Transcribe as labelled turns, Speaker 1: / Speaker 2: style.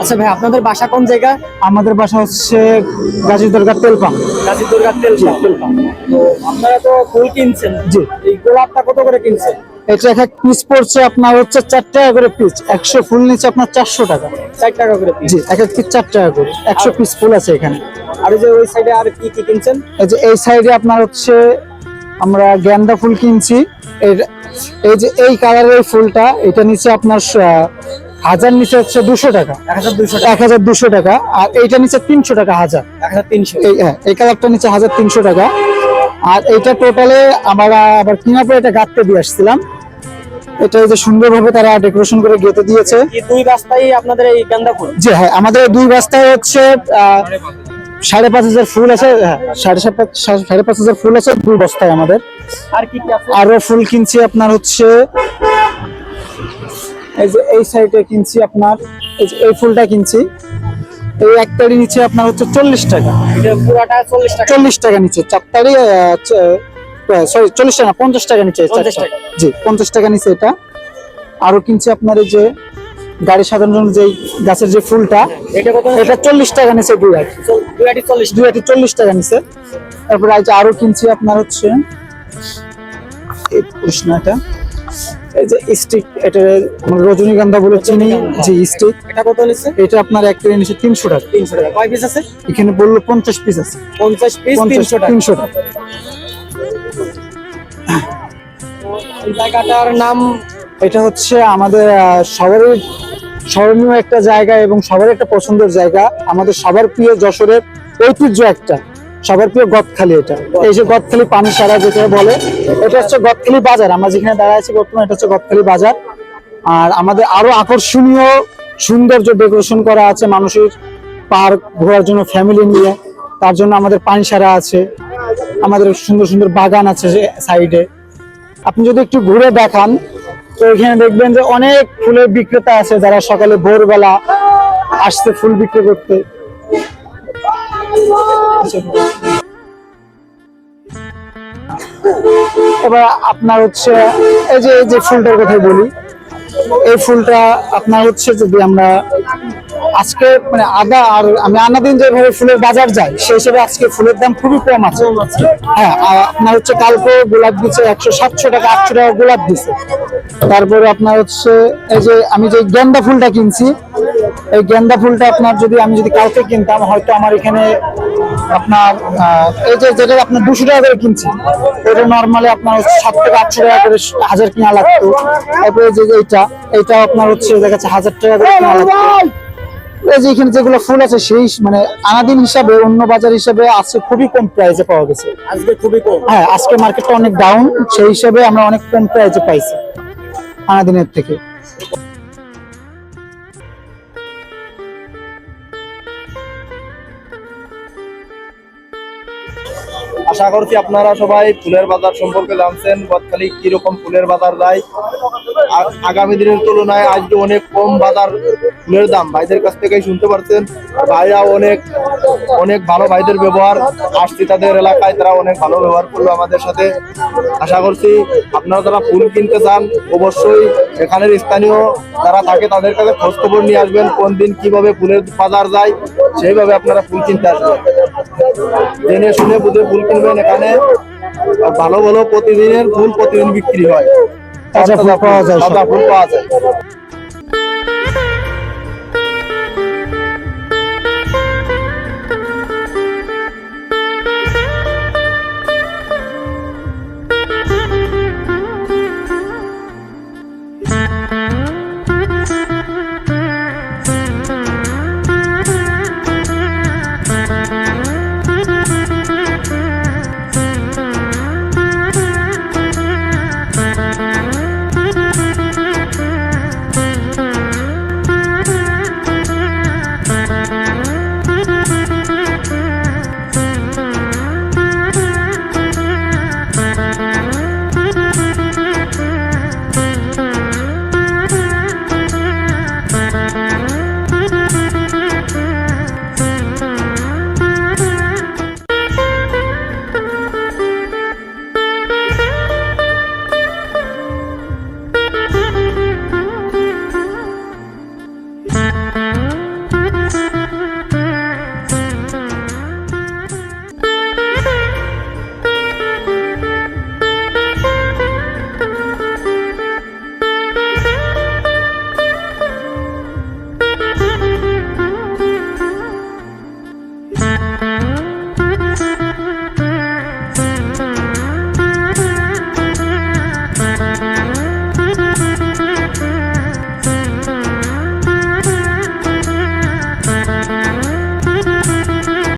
Speaker 1: আচ্ছা ভাই আপনাদের বাসা কোন জায়গা?
Speaker 2: আমাদের বাসা হচ্ছে
Speaker 1: গাজী দুর্গা তেল পাম্প। তো আপনারা তো ফুল কিনছেন।
Speaker 2: জি।
Speaker 1: এই গোলাপটা কত করে কিনছেন?
Speaker 2: এটা এক এক পিস পড়ছে আপনার হচ্ছে চার টাকা করে পিস একশো ফুল নিচে আপনার চারশো টাকা।
Speaker 1: চার টাকা করে পিস
Speaker 2: জি এক এক পিস চার টাকা করে। একশো পিস ফুল আছে এখানে।
Speaker 1: আর এই যে ওই সাইডে আর কি কি কিনছেন?
Speaker 2: এই যে এই সাইডে আপনার হচ্ছে আমরা গেন্দা ফুল কিনছি। এর- এই যে এই কালারের ফুলটা এটা নিচে আপনার হাজার নিচে হচ্ছে দুশো টাকা।
Speaker 1: এক হাজার
Speaker 2: দুশো টাকা। আর এইটা নিচে তিনশো টাকা হাজার। এই হ্যাঁ এই কালারটা নিচে হাজার তিনশো টাকা। আর এইটা টোটালে আমরা আবার কেনার পরে এটা গাঁথতে দিয়ে আসছিলাম। এটা এই যে সুন্দরভাবে তারা ডেকোরেশন করে গেঁথে দিয়েছে।
Speaker 1: দুই রাস্তায় আপনাদের এই গান্দা ফুল
Speaker 2: যে হ্যাঁ আমাদের দুই বস্তায় হচ্ছে সাড়ে পাঁচ হাজার ফুল আছে হ্যাঁ সাড়ে সাত সাড়ে পাঁচ হাজার ফুল আছে দুই বস্তায় আমাদের।
Speaker 1: আর কি কি
Speaker 2: আরও ফুল কিনছি আপনার হচ্ছে এই যে এই সাইডে কিনছি আপনার এই যে এই ফুলটা কিনছি। এই একটারি নিচে আপনার হচ্ছে চল্লিশ টাকা।
Speaker 1: এটা পুরাটা চল্লিশ টাকা।
Speaker 2: চল্লিশ টাকা নিচে চারটারি সরি চল্লিশ টাকা পঞ্চাশ টাকা নিচে এই
Speaker 1: 50 টাকা।
Speaker 2: জি পঞ্চাশ টাকা নিচে এটা। আরও কিনছি আপনার এই যে গাড়ি সাধারণ জন্য যে গাছের যে ফুলটা
Speaker 1: এটা কত
Speaker 2: এটা চল্লিশ টাকা নিচে দুই আটি।
Speaker 1: চল- দুই আটি চল্লিশ
Speaker 2: দুই আটি চল্লিশ টাকা নিচে। তারপরে আরও কিনছি আপনার হচ্ছে এই কৃষ্ণাটা এই যে স্টিক এটা রজনীগন্ধা বলে চিনি জি স্টিক।
Speaker 1: এটা কত নিচ্ছে?
Speaker 2: এটা আপনার এক কেজি নিচে তিনশো টাকা।
Speaker 1: তিনশো টাকা। কয় পিস আছে?
Speaker 2: এখানে বলল পঞ্চাশ পিস আছে।
Speaker 1: পঞ্চাশ পিস তিনশো টাকা।
Speaker 2: তিনশো টাকা।
Speaker 1: জায়গাটার নাম
Speaker 2: এটা হচ্ছে আমাদের সবারই স্মরণীয় একটা জায়গা এবং সবার একটা পছন্দের জায়গা। আমাদের সবার প্রিয় যশোরের ঐতিহ্য একটা। সবার প্রিয় গদখালি এটা। এই যে গদখালি পানি সারা যেটা বলে, এটা হচ্ছে গদখালি বাজার। আমরা যেখানে দাঁড়ায় আছি বর্তমানে এটা হচ্ছে গদখালি বাজার। আর আমাদের আরও আকর্ষণীয় সৌন্দর্য ডেকোরেশন করা আছে মানুষের পার্ক ঘোরার জন্য, ফ্যামিলি নিয়ে। তার জন্য আমাদের পানি সারা আছে। আমাদের সুন্দর সুন্দর বাগান আছে সাইডে। আপনি যদি একটু ঘুরে দেখান, তো এখানে দেখবেন যে অনেক ফুলের বিক্রেতা আছে যারা সকালে ভোরবেলা আসছে ফুল বিক্রি করতে। এবার আপনার হচ্ছে, এই যে এই যে ফুলটার কথা বলি, এই ফুলটা আপনার হচ্ছে যদি আমরা আজকে মানে আদা আর, আমি আনা দিন যেভাবে ফুলের বাজার যাই, সেই হিসেবে আজকে ফুলের দাম খুবই কম আছে। হ্যাঁ আপনার হচ্ছে কালকে গোলাপ দিচ্ছে একশো সাতশো টাকা, আটশো টাকা গোলাপ দিচ্ছে তারপরে আপনার হচ্ছে, এই যে, আমি যে গেন্দা ফুলটা কিনছি এই গেন্দা ফুলটা আপনার যদি আমি যদি কালকে কিনতাম হয়তো আমার এখানে আপনার এই যে যেটা আপনার দুশো টাকা করে কিনছি এটা নর্মালি আপনার হচ্ছে সাত থেকে আটশো টাকা করে হাজার কিনা লাগতো। তারপরে যে এইটা এইটা আপনার হচ্ছে দেখা যাচ্ছে হাজার টাকা করে কিনা লাগতো। এই যে এখানে যেগুলো ফুল আছে সেই মানে আনাদিন হিসাবে অন্য বাজার হিসাবে আজকে খুবই কম প্রাইসে পাওয়া গেছে।
Speaker 1: আজকে খুবই কম।
Speaker 2: হ্যাঁ আজকে মার্কেটটা অনেক ডাউন সেই হিসাবে আমরা অনেক কম প্রাইসে পাইছি আনাদিনের থেকে। Bye.
Speaker 3: আশা করছি আপনারা সবাই ফুলের বাজার সম্পর্কে জানছেন গতকালি কীরকম ফুলের বাজার যায়। আগামী দিনের তুলনায় আজকে অনেক কম বাজার ফুলের দাম। ভাইদের কাছ থেকেই শুনতে পারছেন, ভাইরা অনেক অনেক ভালো ভাইদের ব্যবহার। আসছি তাদের এলাকায়, তারা অনেক ভালো ব্যবহার করল আমাদের সাথে। আশা করছি আপনারা যারা ফুল কিনতে চান, অবশ্যই এখানের স্থানীয় যারা থাকে তাদের কাছে খোঁজ খবর নিয়ে আসবেন, কোন দিন কীভাবে ফুলের বাজার যায়। সেইভাবে আপনারা ফুল কিনতে আসবেন। জেনে শুনে বুঝে ফুল কিনবেন এখানে। ভালো ভালো প্রতিদিনের ফুল প্রতিদিন বিক্রি হয়।
Speaker 2: তাজা ফুল পাওয়া যায়
Speaker 3: সাদা ফুল পাওয়া যায়।